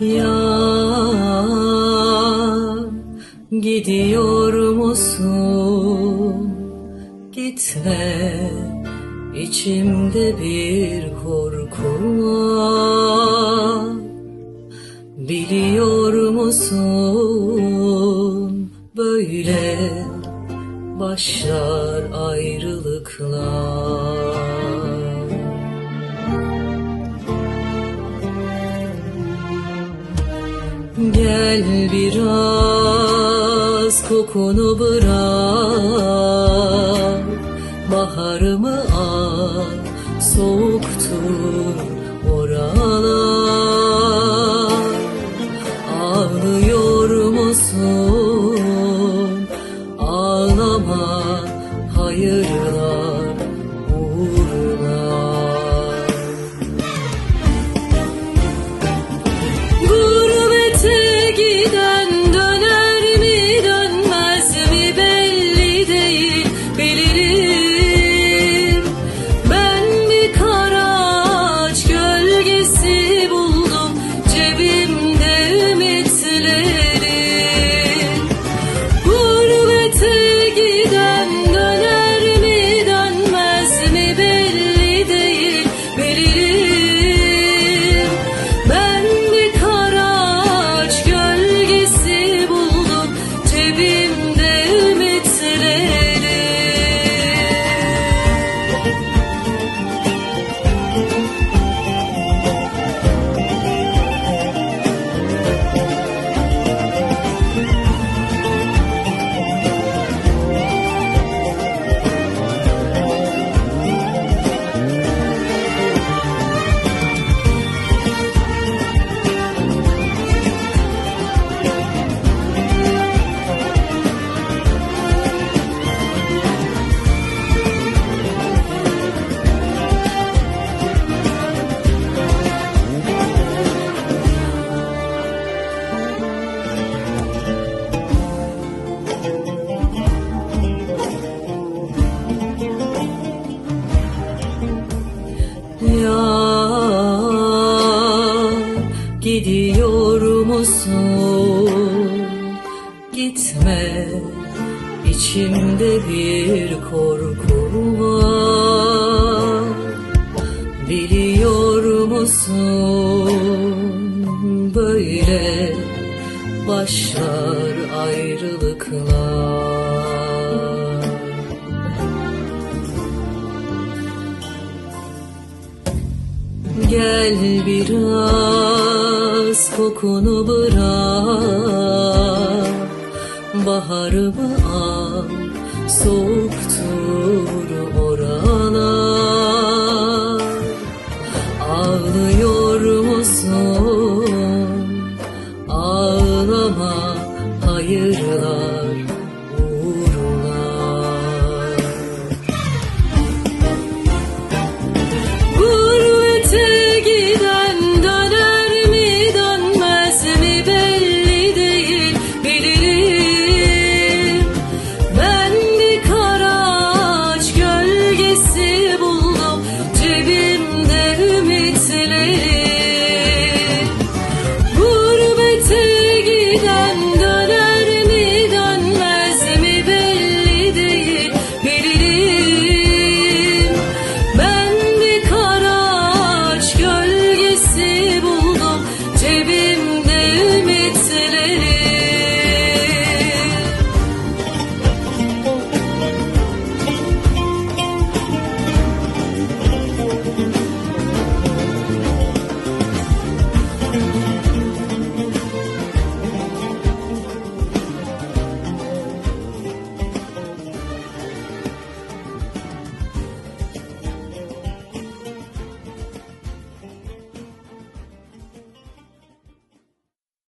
Ya gidiyor musun? Gitme içimde bir korku var. Biliyor musun böyle başlar ayrılıklar. Gel biraz kokunu bırak Baharımı al soğuktur gidiyor musun? Gitme içimde bir korku var. Biliyor musun? Böyle başlar ayrılıklar. Gel biraz kokunu bırak. Baharımı al soğuktur oralar